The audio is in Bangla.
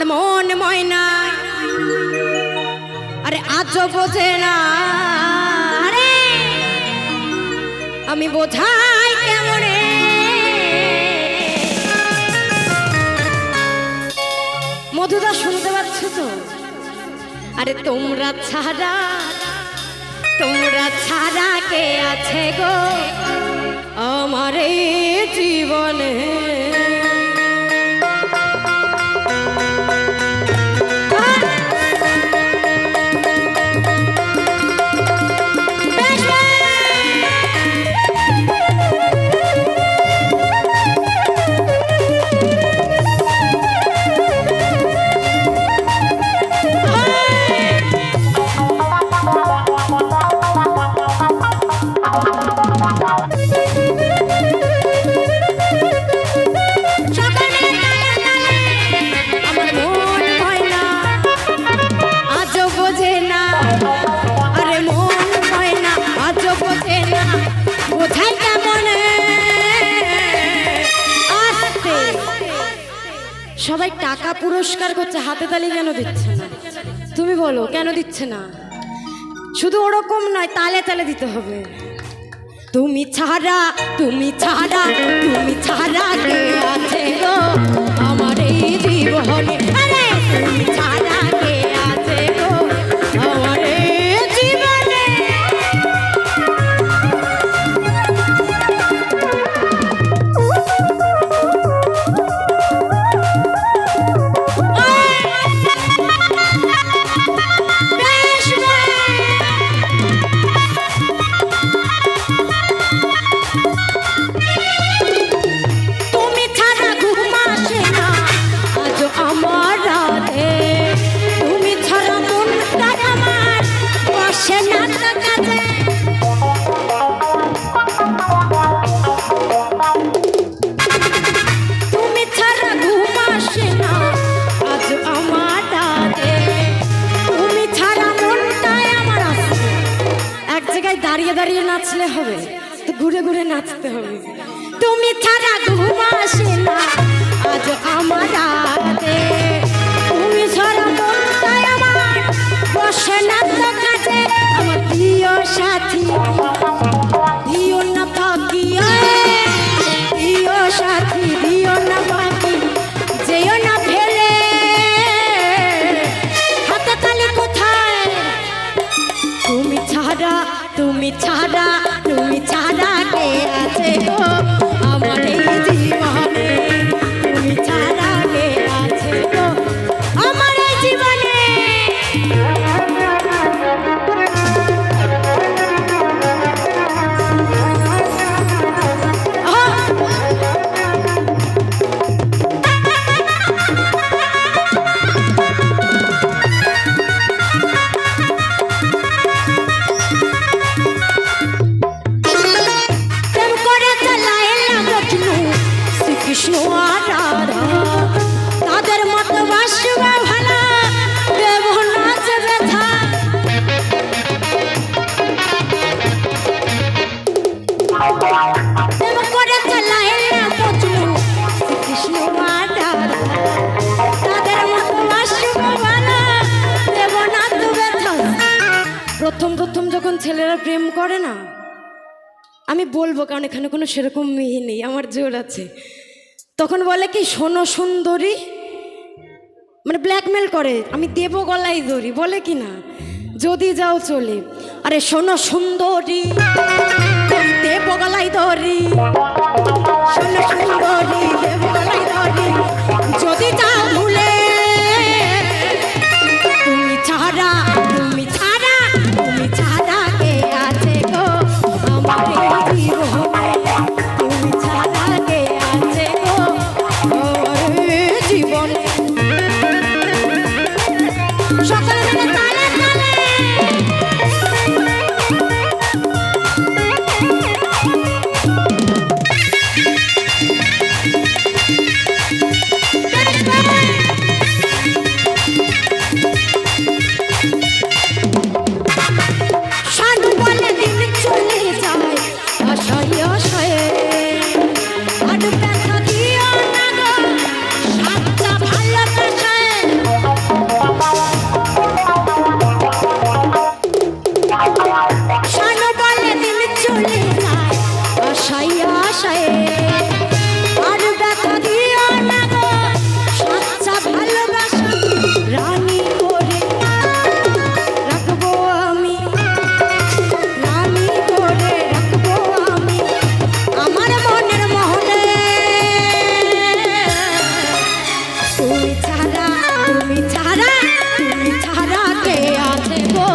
আমার মন ময়না। আরে আজ বোঝে না। আরে আমি বোঝাই কেমনে? মধুদা শুনতে পাচ্ছ তো? আরে তোমরা ছাড়া তোমরা ছাড়া কে আছে গো? আমার জীবনে। সবাই টাকা পুরস্কার করছে, হাতে তালি কেন দিচ্ছে না? তুমি বলো, কেন দিচ্ছে না? শুধু ওরকম নয়, তালে তালে দিতে হবে। তুমি ছাড়া তুমি ছাড়া তুমি ছাড়া আছে গো? দাঁড়িয়ে দাঁড়িয়ে নাচলে হবে। তো ঘুরে ঘুরে নাচতে হবে। তুমি ছাড়া ঘুম আসে না। আজ আমার তুমি ছাড়া আমার বসে না ছাড়া ছেলেরা প্রেম করে না? আমি বলব, কারণ এখানে কোনো সেরকম মেয়ে নেই, আমার জোর আছে। তখন বলে কি, শোনো সুন্দরী। মানে ব্ল্যাকমেল করে, আমি দেব গলায় ধরি বলে কি না? যদি যাও চলে। আরে সোনো সুন্দরী দেব গলায় ধরি শোনো সুন্দরী, দেব গলায় Thank you. তুমি ছাড়া তুমি ছাড়া তুমি ছাড়া কে আছে গো?